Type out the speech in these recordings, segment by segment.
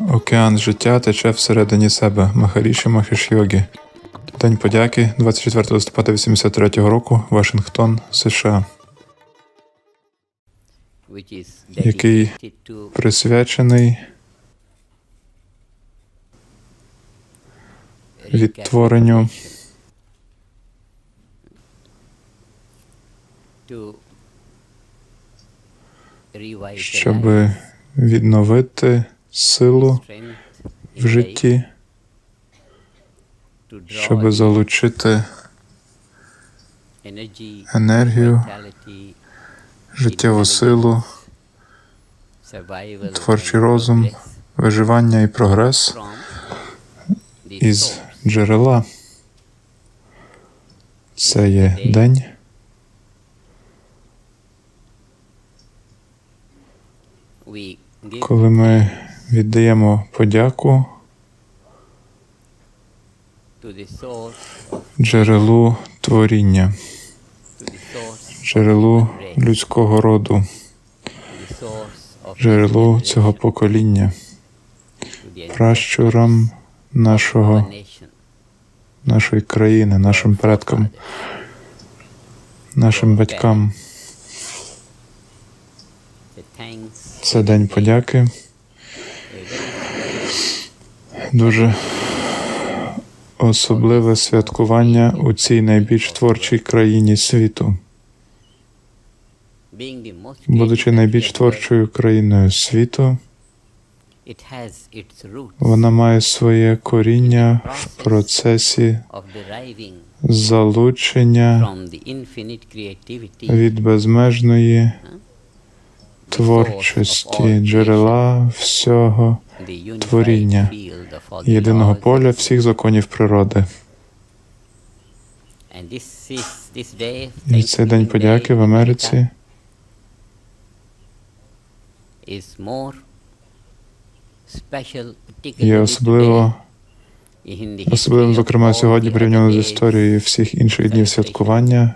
Океан життя тече всередині себе. Махаріші Махеш Йогі. День подяки 24 листопада 83 року, Вашингтон, США, який присвячений відтворенню щоб відновити силу в житті, щоб залучити енергію, життєву силу, творчий розум, виживання і прогрес із джерела. Це є день, коли ми віддаємо подяку джерелу творіння, джерелу людського роду, джерелу цього покоління, пращурам нашого, нашої країни, нашим предкам, нашим батькам. Це день подяки. Дуже особливе святкування у цій найбільш творчій країні світу. Будучи найбільш творчою країною світу, вона має своє коріння в процесі залучення від безмежної творчості, джерела всього творіння, єдиного поля всіх законів природи. І цей день подяки в Америці є особливо особливим, зокрема, сьогодні порівняно з історією всіх інших днів святкування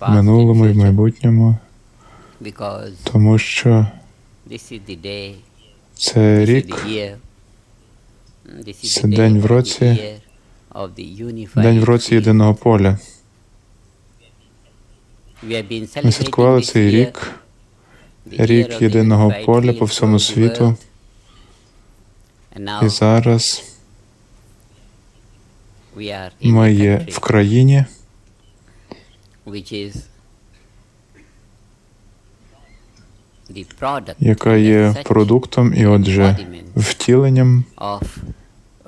в минулому і в майбутньому, тому що це рік, це день в році, день в році єдиного поля. Ми святкували цей рік, рік єдиного поля по всьому світу, і зараз ми є в країні, яка є продуктом і, отже, втіленням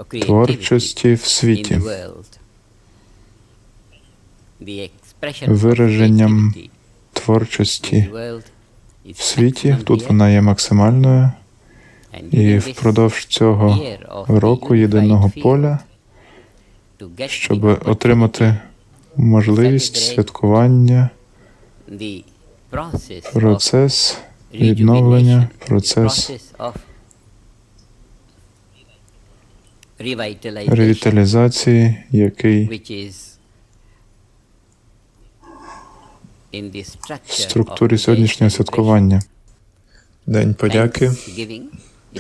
творчості в світі, вираженням творчості в світі. Тут вона є максимальною, і впродовж цього року єдиного поля, щоб отримати можливість святкування, процес відновлення, процес. ревіталізації, який в структурі сьогоднішнього святкування. День подяки.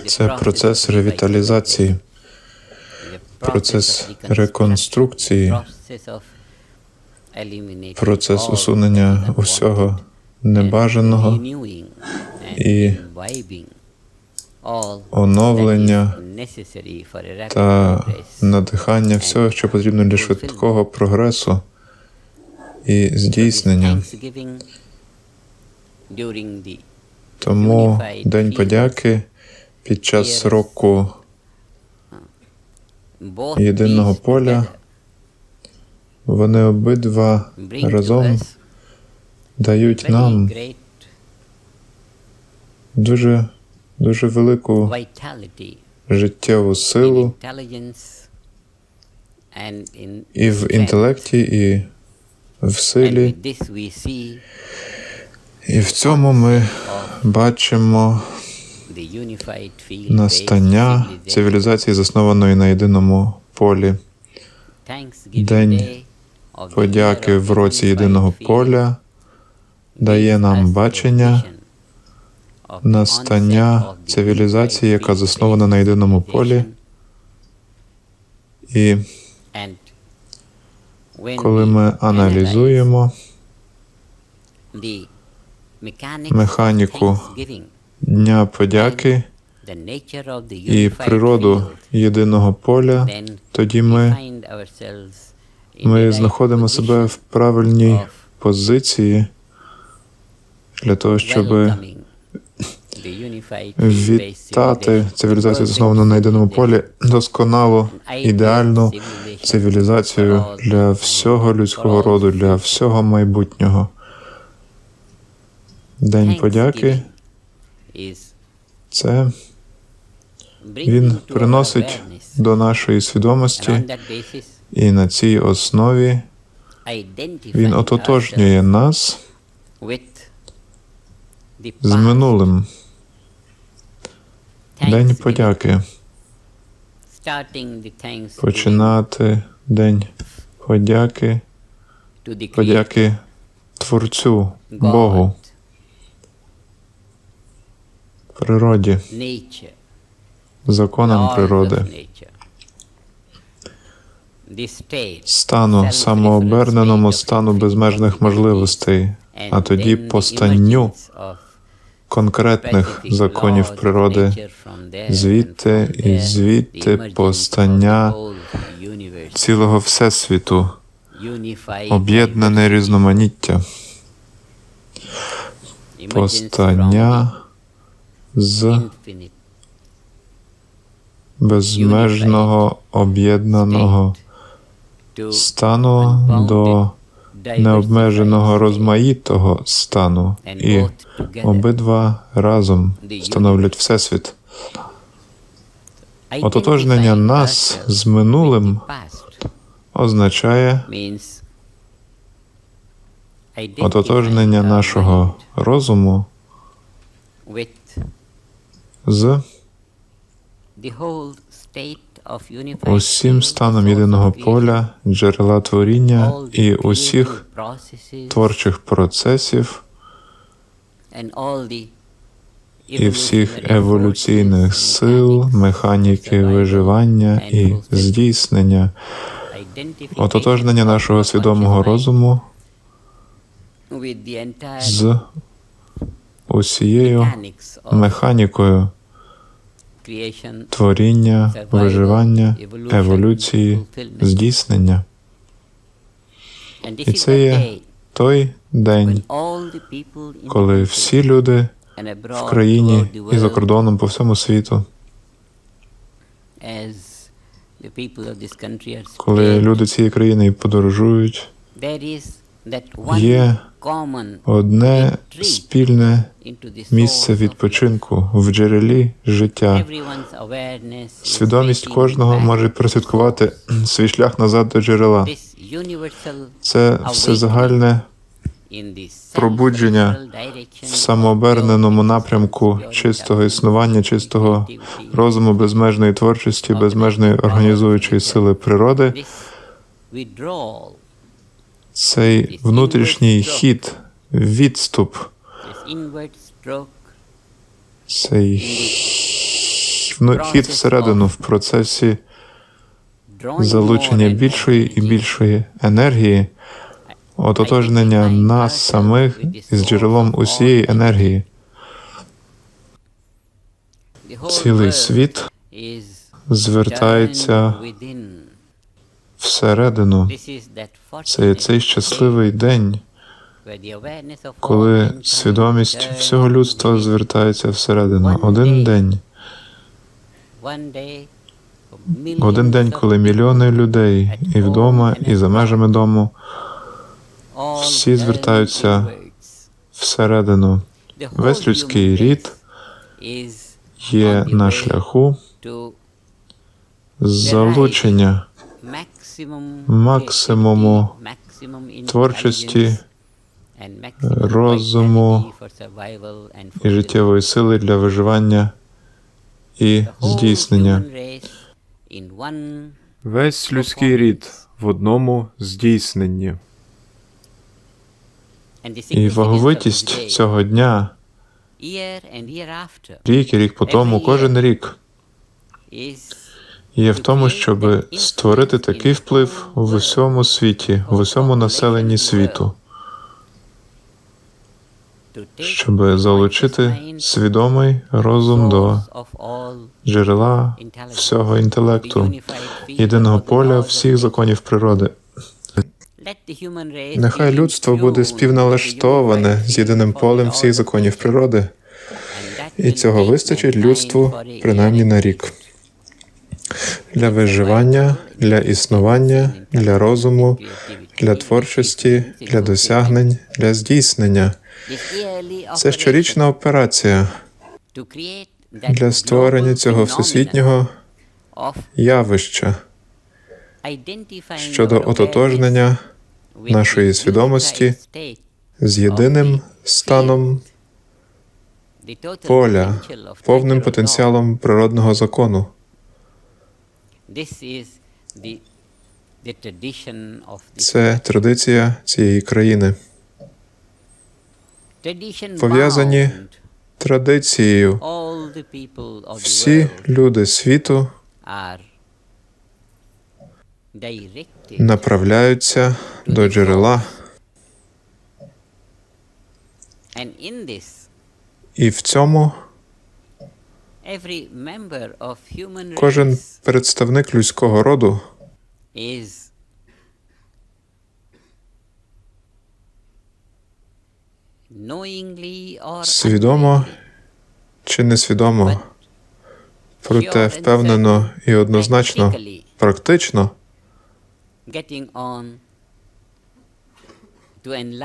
Це процес ревіталізації, процес реконструкції, процес усунення усього небажаного і оновлення та надихання всього, що потрібно для швидкого прогресу і здійснення. Тому День подяки під час року єдиного поля вони обидва разом дають нам дуже, дуже велику життєву силу і в інтелекті, і в силі. І в цьому ми бачимо настання цивілізації, заснованої на єдиному полі. День Подяки в році єдиного поля дає нам бачення настання цивілізації, яка заснована на єдиному полі. І коли ми аналізуємо механіку Дня подяки і природу єдиного поля, тоді ми, ми знаходимо себе в правильній позиції для того, щоб вітати цивілізацію, засновану на єдиному полі, досконалу, ідеальну цивілізацію для всього людського роду, для всього майбутнього. День подяки це він приносить до нашої свідомості, і на цій основі він ототожнює нас з минулим. День подяки. Починати День подяки, подяки Творцю, Богу, природі, законам природи, стану самооберненому стану безмежних можливостей, а тоді постанню конкретних законів природи, звідти і звідти постання цілого всесвіту, об'єднане різноманіття, постання з безмежного об'єднаного стану до необмеженого розмаїтого стану, і обидва разом становлять всесвіт. Ототожнення нас з минулим Означає ототожнення нашого розуму з усім станом єдиного поля, джерела творіння і усіх творчих процесів і всіх еволюційних сил, механіки виживання і здійснення, ототожнення нашого свідомого розуму з усією механікою творіння, виживання, еволюції, здійснення. І це є Той день, коли всі люди в країні і за кордоном по всьому світу, коли люди цієї країни подорожують, є одне спільне місце відпочинку в джерелі життя. Свідомість кожного може прослідкувати свій шлях назад до джерела. Це всезагальне пробудження в самооберненому напрямку чистого існування, чистого розуму, безмежної творчості, безмежної організуючої сили природи. Цей внутрішній хід, відступ, цей хід всередину в процесі залучення більшої і більшої енергії, ототожнення нас самих із джерелом усієї енергії. Цілий світ звертається всередину. Це є цей щасливий день, коли свідомість всього людства звертається всередину. Один день, один день, коли мільйони людей і вдома, і за межами дому всі звертаються всередину. Весь людський рід є на шляху залучення максимуму творчості, розуму і життєвої сили для виживання і здійснення. Весь людський рід в одному здійсненні. І ваговитість цього дня Рік і рік по тому, кожен рік є в тому, щоб створити такий вплив в усьому світі, в усьому населенні світу, щоб залучити свідомий розум до джерела всього інтелекту, єдиного поля всіх законів природи. Нехай людство буде співналаштоване з єдиним полем всіх законів природи, і цього вистачить людству принаймні на рік. Для виживання, для існування, для розуму, для творчості, для досягнень, для здійснення. Це щорічна операція для створення цього всесвітнього явища щодо ототожнення нашої свідомості з єдиним станом поля, повним потенціалом природного закону. Це традиція цієї країни. пов'язані Традицією. всі люди світу направляються до джерела, і в цьому кожен представник людського роду свідомо чи несвідомо, проте впевнено і однозначно, практично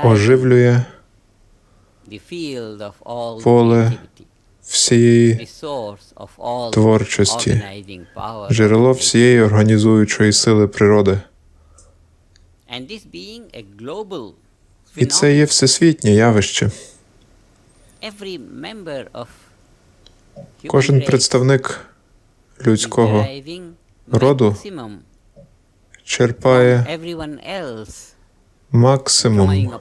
оживлює поле всієї творчості, джерело всієї організуючої сили природи. І це є всесвітнє явище. Кожен представник людського роду черпає максимум,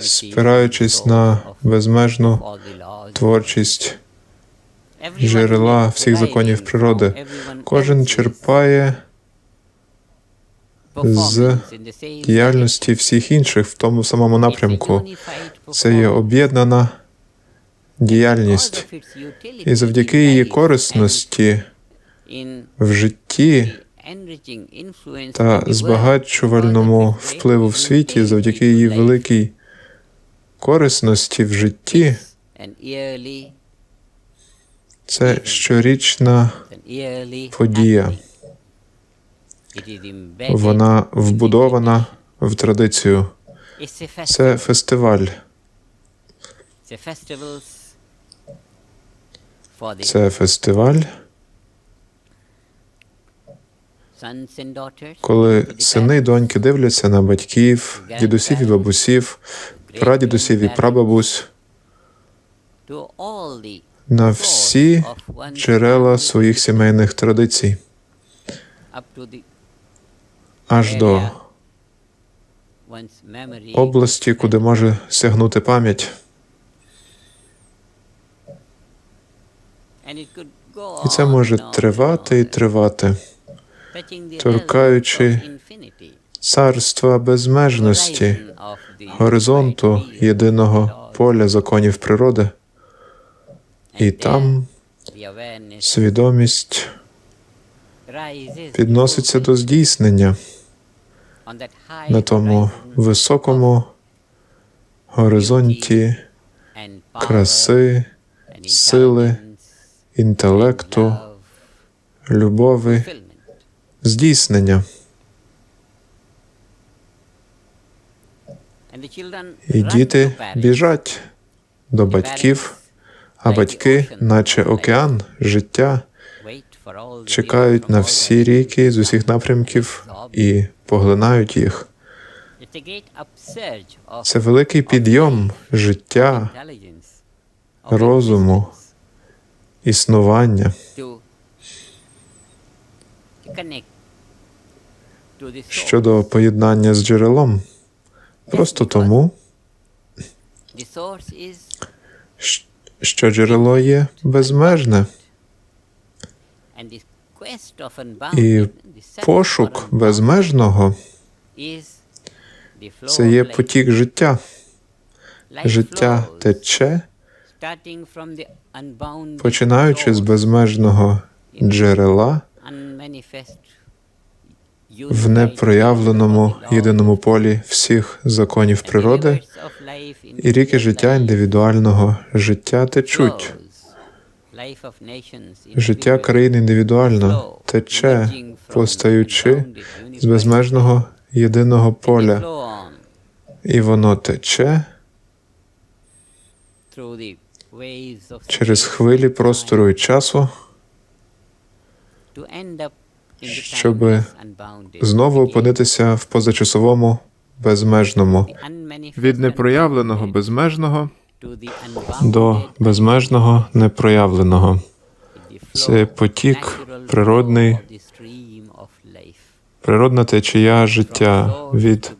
спираючись на безмежну творчість джерела всіх законів природи. Кожен черпає з діяльності всіх інших в тому самому напрямку. Це є об'єднана діяльність, і завдяки її корисності в житті та збагачувальному впливу в світі, завдяки її великій корисності в житті, це щорічна подія. Вона вбудована в традицію. Це фестиваль. Це фестиваль, коли сини й доньки дивляться на батьків, дідусів і бабусів, прадідусів і прабабусь, на всі джерела своїх сімейних традицій, аж до області, куди може сягнути пам'ять. І це може тривати і тривати, торкаючи царства безмежності, горизонту єдиного поля законів природи, і там свідомість підноситься до здійснення на тому високому горизонті краси, сили, інтелекту, любові, здійснення. І діти біжать до батьків, а батьки, наче океан життя, чекають на всі ріки з усіх напрямків і поглинають їх. Це великий підйом життя, розуму, існування щодо поєднання з джерелом. Просто тому, що джерело є безмежне, І пошук безмежного це є потік життя. Життя тече, починаючи з безмежного джерела в непроявленому єдиному полі всіх законів природи, і ріки життя індивідуального життя течуть. Життя країн індивідуально тече, постаючи з безмежного єдиного поля, і воно тече через хвилі простору і часу, щоб знову опинитися в позачасовому безмежному Від непроявленого безмежного до безмежного непроявленого. Це потік природний, природна течія життя від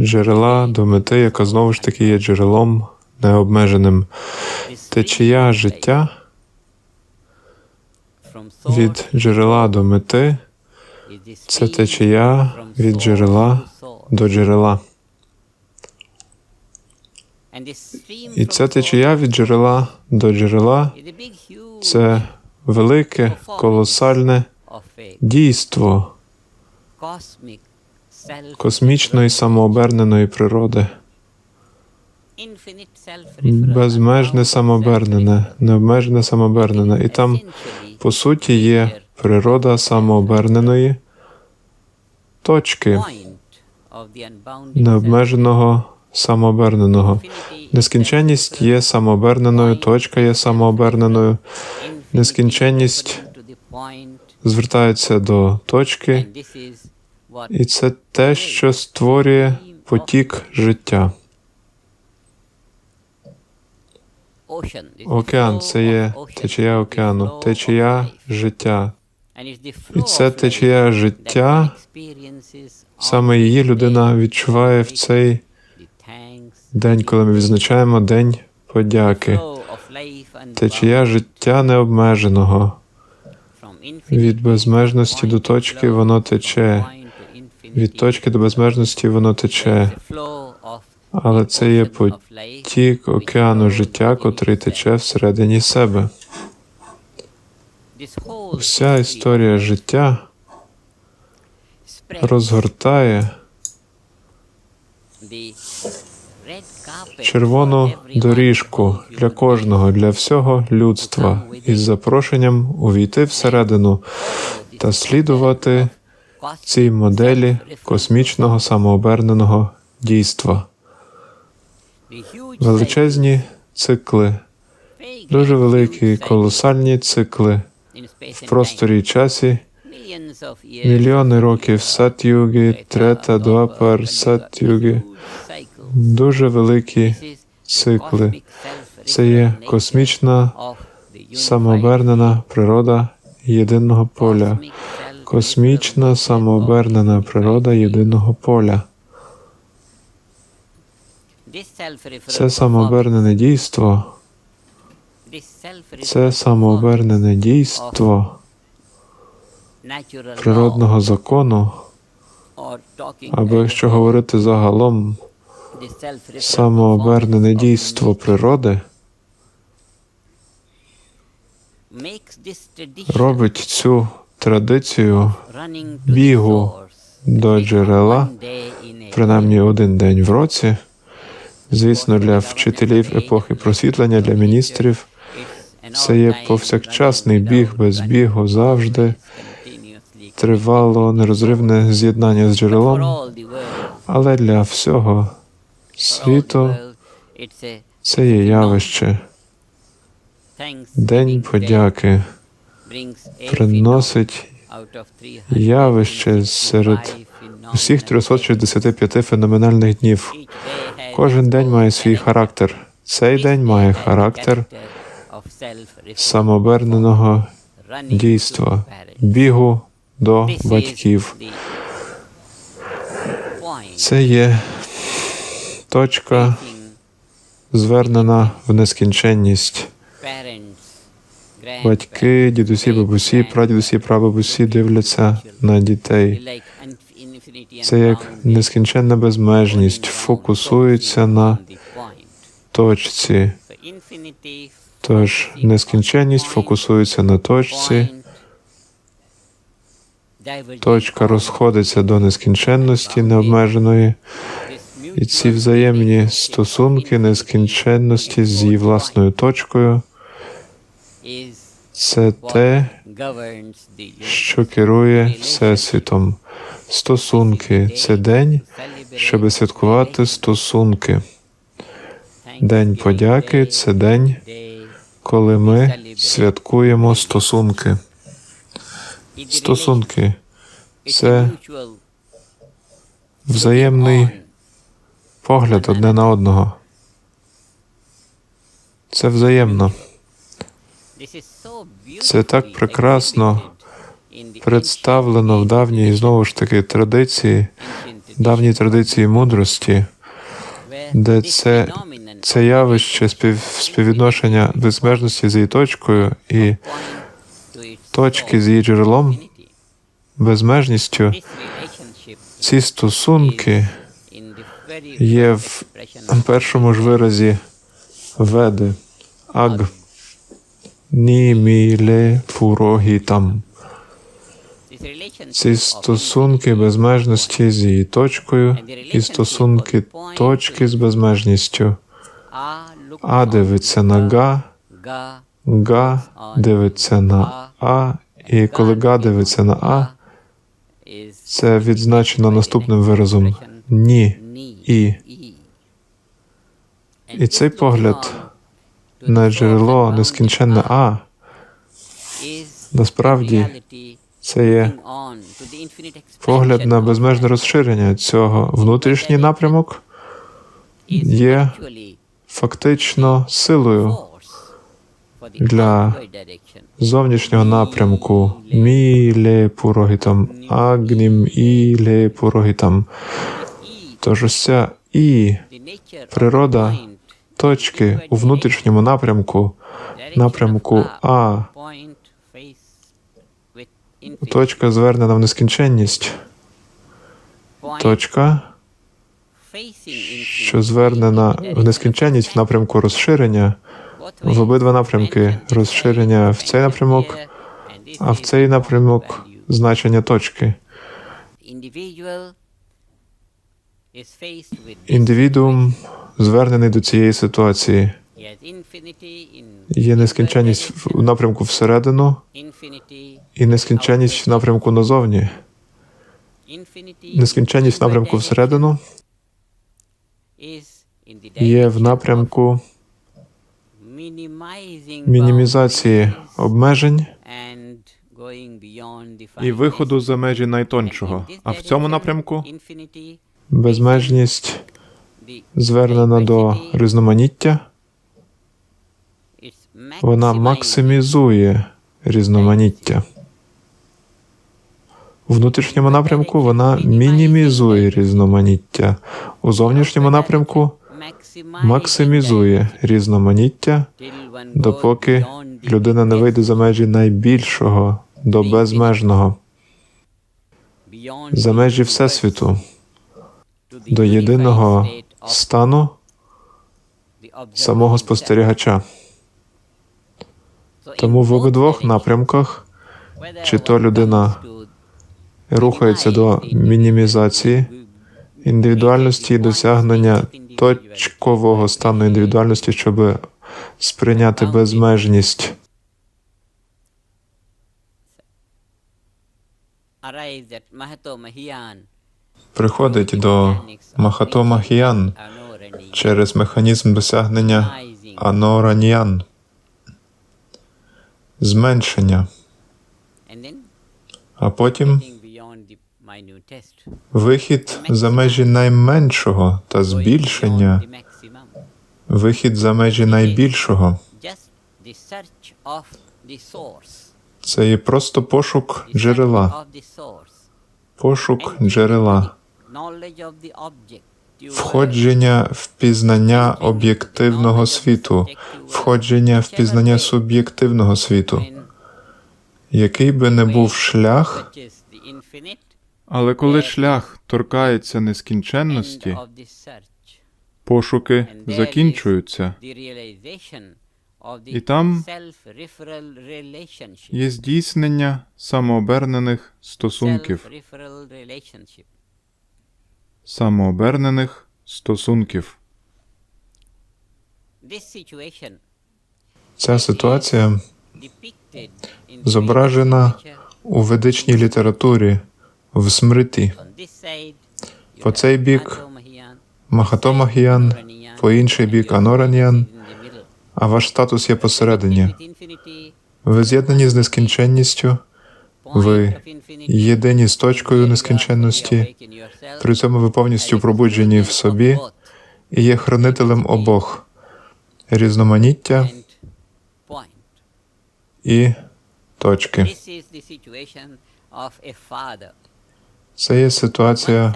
джерела до мети, яка знову ж таки є джерелом необмеженим. Течія життя від джерела до мети це течія від джерела до джерела. І ця течія від джерела до джерела це велике, колосальне дійство космічної самооберненої природи, безмежне самообернене, необмежене самообернене. І там, по суті, є природа самооберненої точки необмеженого самооберненого. Нескінченність є самооберненою, точка є самооберненою. Нескінченність звертається до точки, і це те, що створює потік життя. Океан це є течія океану, течія життя. І це течія життя, Саме її людина відчуває в цей день, коли ми відзначаємо День подяки. Течія життя необмеженого. Від безмежності до точки воно тече. Від точки до безмежності воно тече. Але це є потік океану життя, котрий тече всередині себе. Вся історія життя розгортає червону доріжку для кожного, для всього людства із запрошенням увійти всередину та слідувати цій моделі космічного самооберненого дійства. Величезні цикли, дуже великі колосальні цикли в просторі і часі, мільйони років сат-юги, трета, дуапар, сат-юги, дуже великі цикли. Це є космічна самообернена природа єдиного поля, космічна самообернена природа єдиного поля. Це самообернене дійство, це самообернене дійство природного закону, або якщо говорити загалом, самообернене дійство природи робить цю традицію бігу до джерела, принаймні один день в році. Звісно, для вчителів епохи просвітлення, для міністрів це є повсякчасний біг без бігу завжди тривало нерозривне з'єднання з джерелом, але для всього світу це є явище. День подяки приносить явище серед усіх 365 феноменальних днів. Кожен день має свій характер. Цей день має характер самооберненого дійства, бігу до батьків. Це є точка звернена в нескінченність. Батьки, дідусі, бабусі, прадідусі, прабабусі дивляться на дітей. Це як нескінченна безмежність, фокусується на точці. Тож нескінченність фокусується на точці, точка розходиться до нескінченності необмеженої, і ці взаємні стосунки нескінченності з її власною точкою це те, що керує Всесвітом. Стосунки це день, щоб святкувати стосунки. День подяки це день, коли ми святкуємо стосунки. Стосунки це взаємний погляд одне на одного. Це взаємно. Це так прекрасно представлено в давній знову ж таки традиції, давній традиції мудрості, де це, це явище спів, співвідношення безмежності з її точкою і точки з її джерелом, безмежністю. Ці стосунки є в першому ж виразі веди аг німіле фурогітам. Ці стосунки безмежності з її точкою і стосунки точки з безмежністю. А дивиться на га, га дивиться на А, і коли га дивиться на А, це відзначено наступним виразом ні, і. І цей погляд на джерело нескінченне А насправді це є погляд на безмежне розширення цього. Внутрішній напрямок є фактично силою для зовнішнього напрямку. Міле пурогітам, агнім іле пурогітам. Тож ось ця і природа точки у внутрішньому напрямку, напрямку А, точка звернена в нескінченність, точка, що звернена в нескінченність в напрямку розширення, в обидва напрямки розширення в цей напрямок, а в цей напрямок значення точки. Індивідуум звернений до цієї ситуації. Є нескінченність в напрямку всередину і нескінченність в напрямку назовні. Нескінченність в напрямку всередину є в напрямку мінімізації обмежень і виходу за межі найтоншого. А в цьому напрямку безмежність звернена до різноманіття. Вона максимізує різноманіття. У внутрішньому напрямку вона мінімізує різноманіття. У зовнішньому напрямку максимізує різноманіття, допоки людина не вийде за межі найбільшого до безмежного, за межі Всесвіту, до єдиного стану самого спостерігача. Тому в обидвох напрямках, чи то людина рухається до мінімізації індивідуальності і досягнення точкового стану індивідуальності, щоб сприйняти безмежність. Приходить до Махатома Хіян через механізм досягнення анораньян, зменшення, а потім вихід за межі найменшого та збільшення, вихід за межі найбільшого. Це є просто пошук джерела, пошук джерела, входження в пізнання об'єктивного світу, входження в пізнання суб'єктивного світу. Який би не був шлях, Але коли шлях торкається нескінченності, пошуки закінчуються. І там Є здійснення самообернених стосунків, самообернених стосунків. ця ситуація зображена у ведичній літературі в смриті. По цей бік Махатомахіян, по інший бік Анораньян, а ваш статус є посередині. Ви з'єднані з нескінченністю, ви єдині з точкою нескінченності, при цьому ви повністю пробуджені в собі і є хранителем обох різноманіття і точки. Це є ситуація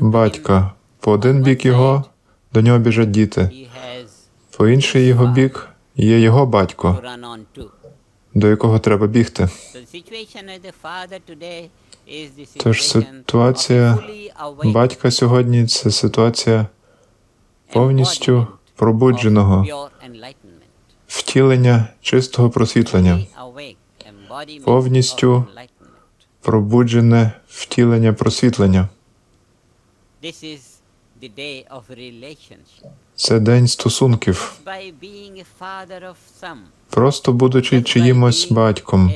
батька. По один бік його до нього біжать діти, по інший його бік є його батько, до якого треба бігти. Тож ситуація Батька сьогодні це ситуація повністю пробудженого втілення чистого просвітлення, повністю пробуджене втілення просвітлення. Це день стосунків. Просто будучи чиїмось батьком,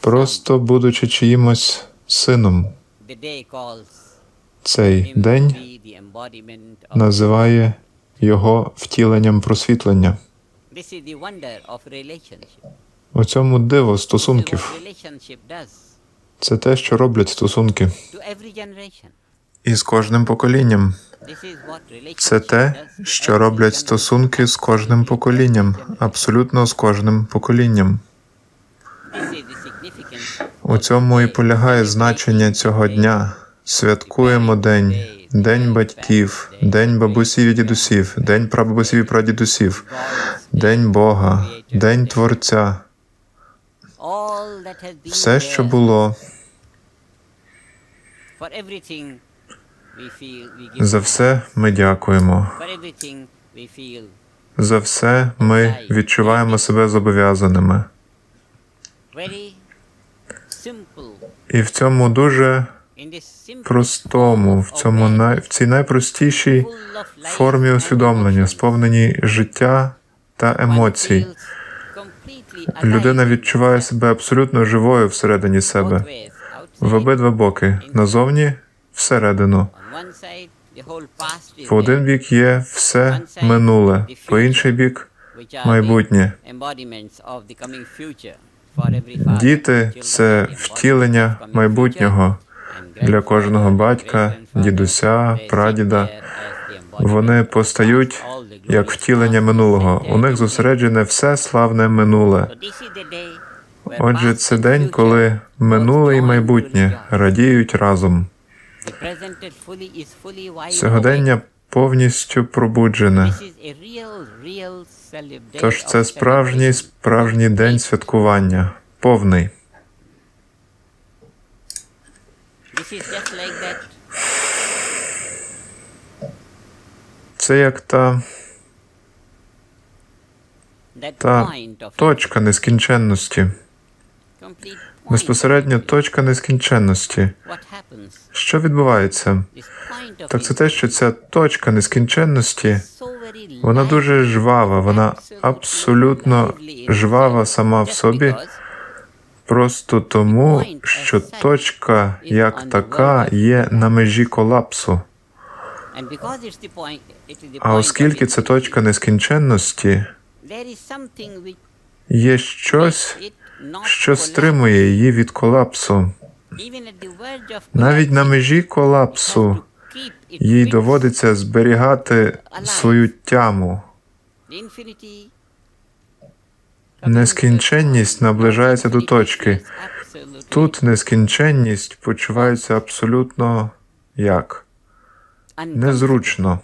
просто будучи чиїмось сином, цей день називає його втіленням просвітлення. У цьому диво стосунків. Це те, що роблять стосунки. І з кожним поколінням. Це те, що роблять стосунки з кожним поколінням, абсолютно з кожним поколінням. У цьому і полягає значення цього дня. Святкуємо день, день батьків, день бабусів і дідусів, день прабабусів і прадідусів, день Бога, день Творця, все, що було, за все ми дякуємо. За все ми відчуваємо себе зобов'язаними. І в цьому дуже простому, в цьому най... в цій найпростішій формі усвідомлення, сповненій життя та емоцій. Людина відчуває себе абсолютно живою всередині себе, в обидва боки, назовні всередину. По один бік є все минуле, по інший бік майбутнє. Діти це втілення майбутнього для кожного батька, дідуся, прадіда. Вони постають як втілення минулого. У них зосереджене все славне минуле. Отже, це день, коли минуле і майбутнє радіють разом. Сьогодення повністю пробуджене. Тож це справжній справжній день святкування, повний. Це як та та точка нескінченності, безпосередньо точка нескінченності. Що відбувається? Так це те, що ця точка нескінченності, вона дуже жвава, вона абсолютно жвава сама в собі, просто тому, що точка як така є на межі колапсу. А оскільки це точка нескінченності, є щось, що стримує її від колапсу. Навіть на межі колапсу їй доводиться зберігати свою тяму. Нескінченність наближається до точки. Тут нескінченність почувається абсолютно як? незручно.